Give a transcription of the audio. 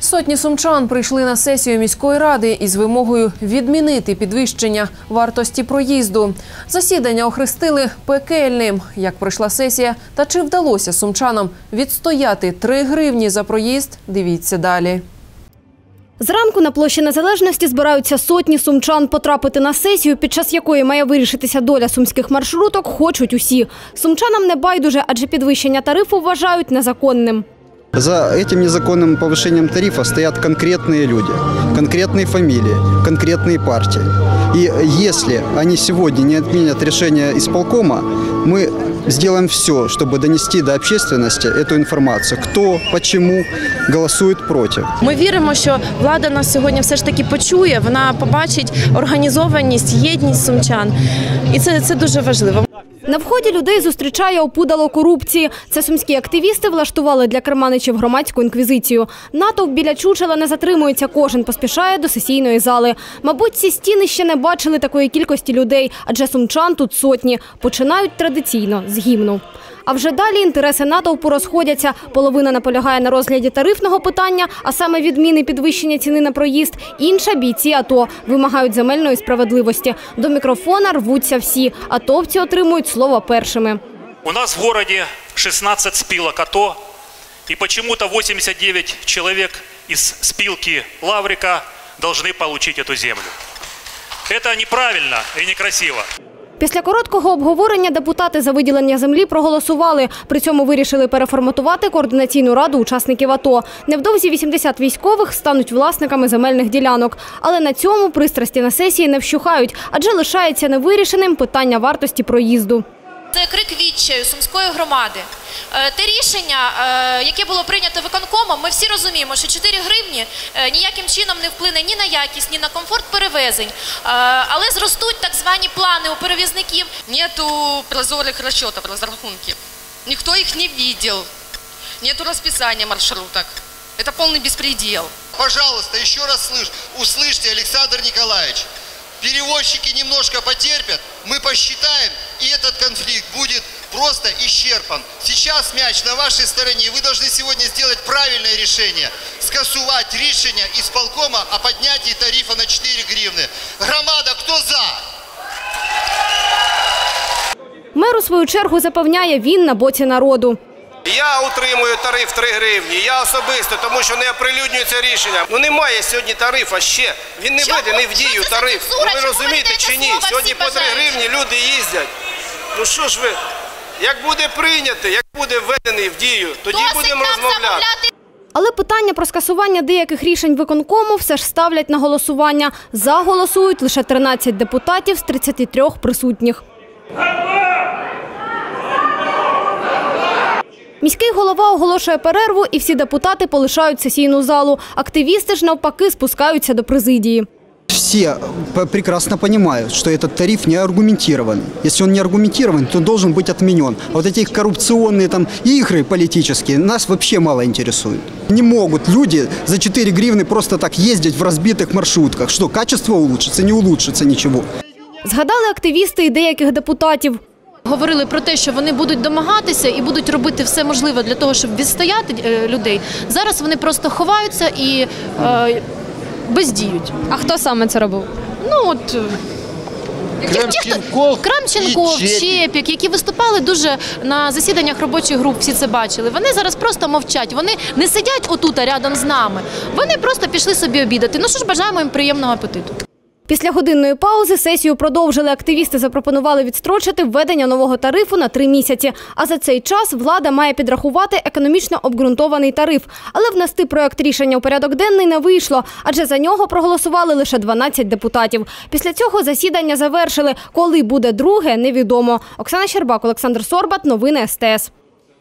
Сотні сумчан прийшли на сесію міської ради із вимогою відмінити підвищення вартості проїзду. Засідання охрестили пекельним. Як пройшла сесія та чи вдалося сумчанам відстояти 3 гривні за проїзд? Дивіться далі. Зранку на площі Незалежності збираються сотні сумчан. Потрапити на сесію, під час якої має вирішитися доля сумських маршруток, хочуть усі. Сумчанам не байдуже, адже підвищення тарифу вважають незаконним. За этим незаконным повышением тарифа стоят конкретные люди, конкретные фамилии, конкретные партии. И если они сегодня не отменят решение исполкома, мы сделаем все, чтобы донести до общественности эту информацию. Кто, почему голосует против. Ми віримо, що влада нас сьогодні все ж таки почує. Вона побачить організованість, єдність сумчан, і це, це дуже важливо. На вході людей зустрічає опудало корупції. Це сумські активісти влаштували для керманичів громадську інквізицію. Натовп біля чучела не затримується, кожен поспішає до сесійної зали. Мабуть, ці стіни ще не бачили такої кількості людей, адже сумчан тут сотні. Починають традиційно з гімну. А вже далі інтереси натовпу розходяться. Половина наполягає на розгляді тарифного питання, а саме відміни підвищення ціни на проїзд. Інша бійці АТО вимагають земельної справедливості. До мікрофона рвуться всі. Атовці отримують слово першими. У нас в городе 16 спилок АТО, и почему-то 89 человек из спилки Лаврика должны получить эту землю. Это неправильно и некрасиво. Після короткого обговорення депутати за виділення землі проголосували. При цьому вирішили переформатувати координаційну раду учасників АТО. Невдовзі 80 військових стануть власниками земельних ділянок. Але на цьому пристрасті на сесії не вщухають, адже лишається невирішеним питання вартості проїзду Це крик відчаю сумської громади. Е, Те рішення, е, яке було прийнято виконкомом, ми всі розуміємо, що 4 гривні е, ніяким чином не вплине ні на якість, ні на комфорт перевезень. Е, Але зростуть так звані плани у перевізників. Нету прозорых расчетов, разрахунков. Никто их не видел. Нету расписания маршруток. Это полный беспредел. Пожалуйста, еще раз слышь, услышьте, Александр Николаевич. Перевозчики немножко потерпят, мы посчитаем, и этот конфликт будет просто исчерпан. Сейчас мяч на вашей стороне, и вы должны сегодня сделать правильное решение. Скасувать решение исполкома о поднятии тарифа на 4 гривны. Громада, кто за? Мер у свою чергу запевняє, він на боці народу. Я утримую тариф 3 гривні. Я особисто, тому що не оприлюднюється рішення. Ну немає сьогодні тарифа ще. Він не Чому? введений в Що дію це тариф. цензура? Ну, ви Чому розумієте даєте чи ні? Сьогодні по 3 бажаючим? гривні люди їздять. Ну що ж ви? Як буде прийнято, як буде введений в дію, тоді Досить будемо нам розмовляти. замовляти Але питання про скасування деяких рішень виконкому все ж ставлять на голосування. За голосують лише 13 депутатів з 33 присутніх. Міський голова оголошує перерву, і всі депутати полишають сесійну залу. Активісти ж навпаки спускаються до президії. Все п- прекрасно понимают, что этот тариф не аргументирован. Если он не аргументирован, то должен быть отменен. А вот эти их коррупционные там игры политические нас вообще мало интересуют. Не могут люди за 4 гривны просто так ездить в разбитых маршрутках. Что, качество улучшится? Не улучшится ничего. Згадали активісти і деяких депутатів. говорили про те, що вони будуть домагатися і будуть робити все можливе для того, щоб відстояти е, людей. Зараз вони просто ховаються і е, бездіють. А хто саме це робив? Ну от. е, Крамченков Крамченков, Чепік, які виступали дуже на засіданнях робочих груп, всі це бачили. Вони зараз просто мовчать. Вони не сидять отут а рядом з нами. Вони просто пішли собі обідати. Ну що ж бажаємо їм приємного апетиту. Після годинної паузи сесію продовжили. Активісти запропонували відстрочити введення нового тарифу на три місяці. А за цей час влада має підрахувати економічно обґрунтований тариф. Але внести проект рішення у порядок денний не вийшло, адже за нього проголосували лише 12 депутатів. Після цього засідання завершили. Коли буде друге, невідомо. Оксана Щербак, Олександр Сорбат. Новини СТС.